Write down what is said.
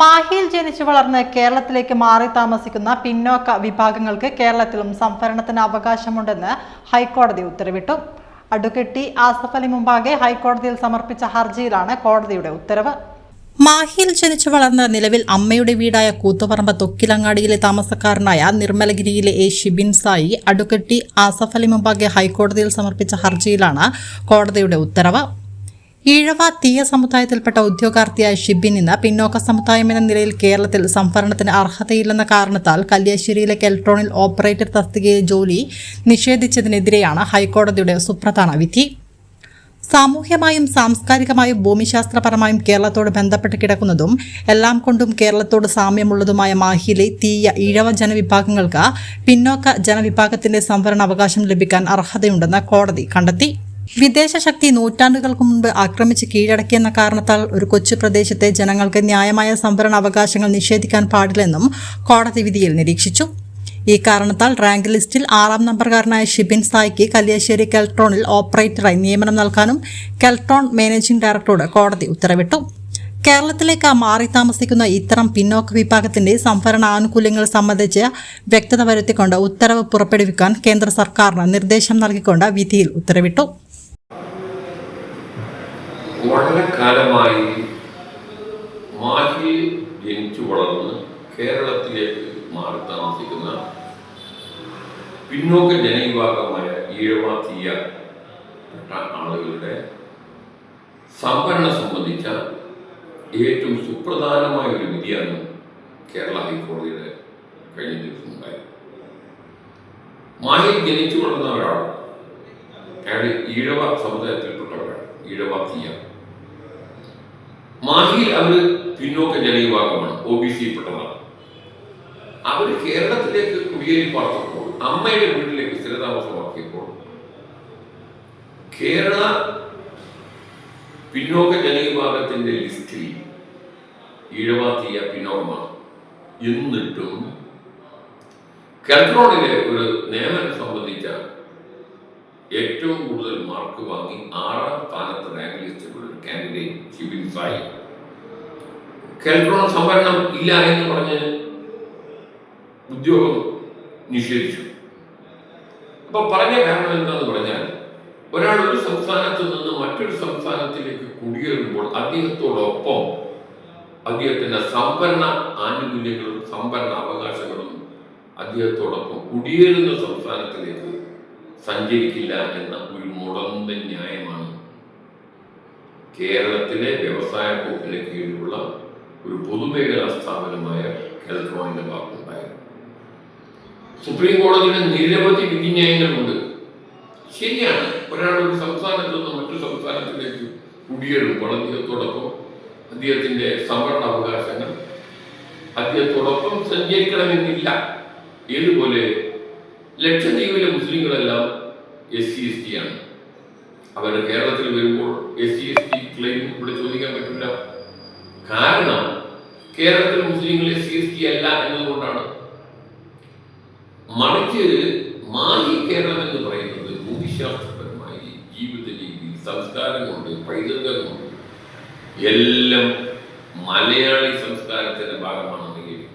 മാഹിയിൽ ജനിച്ചു വളർന്ന് കേരളത്തിലേക്ക് മാറി താമസിക്കുന്ന പിന്നോക്ക വിഭാഗങ്ങൾക്ക് കേരളത്തിലും സംവരണത്തിന് അവകാശമുണ്ടെന്ന് ഹൈക്കോടതി ഉത്തരവിട്ടു. അഡ്വക്കേറ്റ് ടി ആസഫ് അലി മുമ്പാകെ ഹൈക്കോടതിയിൽ സമർപ്പിച്ച ഹർജിയിലാണ് കോടതിയുടെ ഉത്തരവ്. മാഹിയിൽ ജനിച്ചു വളർന്ന നിലവിൽ അമ്മയുടെ വീടായ കൂത്തുപറമ്പ് തൊക്കിലങ്ങാടിയിലെ താമസക്കാരനായ നിർമ്മലഗിരിയിലെ A Shibin Sai advocate T Asaf Ali മുമ്പാകെ ഹൈക്കോടതിയിൽ സമർപ്പിച്ച ഹർജിയിലാണ് കോടതിയുടെ ഉത്തരവ്. ഈഴവ തീയ സമുദായത്തിൽപ്പെട്ട ഉദ്യോഗാർത്ഥിയായ ഷിബിൻ ഇന്ന് പിന്നോക്ക സമുദായം എന്ന നിലയിൽ കേരളത്തിൽ സംഭരണത്തിന് അർഹതയില്ലെന്ന കാരണത്താൽ കല്യാശ്ശേരിയിലെ കെൽട്രോണിൽ ഓപ്പറേറ്റർ തസ്തികയിൽ ജോലി നിഷേധിച്ചതിനെതിരെയാണ് ഹൈക്കോടതിയുടെ സുപ്രധാന വിധി. സാമൂഹ്യമായും സാംസ്കാരികമായും ഭൂമിശാസ്ത്രപരമായും കേരളത്തോട് ബന്ധപ്പെട്ട് കിടക്കുന്നതും എല്ലാം കൊണ്ടും കേരളത്തോട് സാമ്യമുള്ളതുമായ മാഹിയിലെ തീയ ഈഴവ ജനവിഭാഗങ്ങൾക്ക് പിന്നോക്ക ജനവിഭാഗത്തിന്റെ സംവരണ അവകാശം ലഭിക്കാൻ അർഹതയുണ്ടെന്ന് കോടതി കണ്ടെത്തി. വിദേശ ശക്തി നൂറ്റാണ്ടുകൾക്ക് മുൻപ് ആക്രമിച്ച് കീഴടക്കിയെന്ന കാരണത്താൽ ഒരു കൊച്ചു പ്രദേശത്തെ ജനങ്ങൾക്ക് ന്യായമായ സംവരണ അവകാശങ്ങൾ നിഷേധിക്കാൻ പാടില്ലെന്നും കോടതി വിധിയിൽ നിരീക്ഷിച്ചു. ഈ കാരണത്താൽ റാങ്ക് ലിസ്റ്റിൽ ആറാം നമ്പർകാരനായ ഷിബിൻ സായിക്ക് കല്യാശ്ശേരി കെൽട്രോണിൽ ഓപ്പറേറ്ററായി നിയമനം നൽകാനും കെൽട്രോൺ മാനേജിംഗ് ഡയറക്ടറോട് കോടതി ഉത്തരവിട്ടു. കേരളത്തിലേക്ക് മാറി താമസിക്കുന്ന ഇത്തരം പിന്നോക്ക വിഭാഗത്തിന്റെ സംവരണ ആനുകൂല്യങ്ങൾ സംബന്ധിച്ച് വ്യക്തത വരുത്തിക്കൊണ്ട് ഉത്തരവ് പുറപ്പെടുവിക്കാൻ കേന്ദ്ര സർക്കാരിന് നിർദ്ദേശം നൽകിക്കൊണ്ട് വിധിയിൽ ഉത്തരവിട്ടു. വളരെ കാലമായി മാഹിയിൽ ജനിച്ചു വളർന്ന് കേരളത്തിലേക്ക് മാറി താമസിക്കുന്ന പിന്നോക്ക ജനവിഭാഗമായ ഈഴവ ആളുകളുടെ സംവരണം സംബന്ധിച്ച ഏറ്റവും സുപ്രധാനമായ ഒരു വിധിയാണ് കേരള ഹൈക്കോടതിയുടെ കഴിഞ്ഞ ദിവസം ഉണ്ടായത്. മാഹിയിൽ ജനിച്ചു വളർന്ന ഒരാൾ അയാൾ ഈഴവ സമുദായത്തിൽപ്പെട്ടവരാണ്. തീയ മാഹിയിൽ അവർ പിന്നോക്ക ജനവിഭാഗമാണ് ഒ ബി സി പെട്ടതാണ് അവർ കേരളത്തിലേക്ക് കുടിയേറി പാർത്തപ്പോൾ അമ്മയുടെ വീട്ടിലേക്ക് സ്ഥിരതാമസമാക്കിയപ്പോൾ കേരള പിന്നോക്ക ജനവിഭാഗത്തിന്റെ ലിസ്റ്റിൽ ഈഴവാത്തിയ പിന്നോക്കമാണ് എന്നിട്ടും കെൽട്രോണിലെ ഒരു നിയമനം സംബന്ധിച്ച ഏറ്റവും കൂടുതൽ മാർക്ക് വാങ്ങി ആറാം സ്ഥാനത്ത് റാങ്ക് ലിസ്റ്റിലുള്ള കാൻഡിഡേറ്റ് കെൽട്രോൺ സംവരണം ഇല്ല എന്ന് പറഞ്ഞ് ഉദ്യോഗം നിഷേധിച്ചു. അപ്പൊ പറഞ്ഞ കാരണം എന്താന്ന് പറഞ്ഞാൽ ഒരാൾ ഒരു സംസ്ഥാനത്ത് നിന്ന് മറ്റൊരു സംസ്ഥാനത്തിലേക്ക് കുടിയേറുമ്പോൾ അദ്ദേഹത്തോടൊപ്പം അദ്ദേഹത്തിന്റെ സംവരണ ആനുകൂല്യങ്ങളും സംവരണ അവകാശങ്ങളും അദ്ദേഹത്തോടൊപ്പം കുടിയേറുന്ന സംസ്ഥാനത്തിലേക്ക് സഞ്ചരിക്കില്ല എന്ന ഒരു മുടന്ത ന്യായമാണ്. കേരളത്തിലെ വ്യവസായ വകുപ്പിന് കീഴിലുള്ള ഒരു പൊതുമേഖലാ സ്ഥാപനമായ കെൽട്രോണിന്റെ ഭാഗത്തുണ്ടായത് സുപ്രീം കോടതിയുടെ നിരവധി വിധിന്യായങ്ങളുണ്ട്. ശരിയാണ് ഒരാൾ ഒരു സംസ്ഥാനത്ത് നിന്ന് മറ്റു സംസ്ഥാനത്തിലേക്ക് കുടിയേറുമ്പോൾ അദ്ദേഹത്തോടൊപ്പം അദ്ദേഹത്തിന്റെ സംവരണ അവകാശങ്ങൾ അദ്ദേഹത്തോടൊപ്പം സഞ്ചരിക്കണമെന്നില്ല. ഏതുപോലെ ലക്ഷദ്വീപിലെ മുസ്ലിങ്ങളെല്ലാം എസ് സി എസ് ടി ആണ്. അവർ കേരളത്തിൽ വരുമ്പോൾ S C S T claim ഇവിടെ ചോദിക്കാൻ പറ്റില്ല. കാരണം കേരളത്തിലെ മുസ്ലിങ്ങൾ എസ് സി എസ് ടി അല്ല എന്നതുകൊണ്ടാണ്. മറിച്ച് മാഹി കേരളം എന്ന് പറയുന്നത് ഭൂമിശാസ്ത്രപരമായി ജീവിത രീതി സംസ്കാരം കൊണ്ട് പൈതൃകം കൊണ്ട് എല്ലാം മലയാളി സംസ്കാരത്തിന്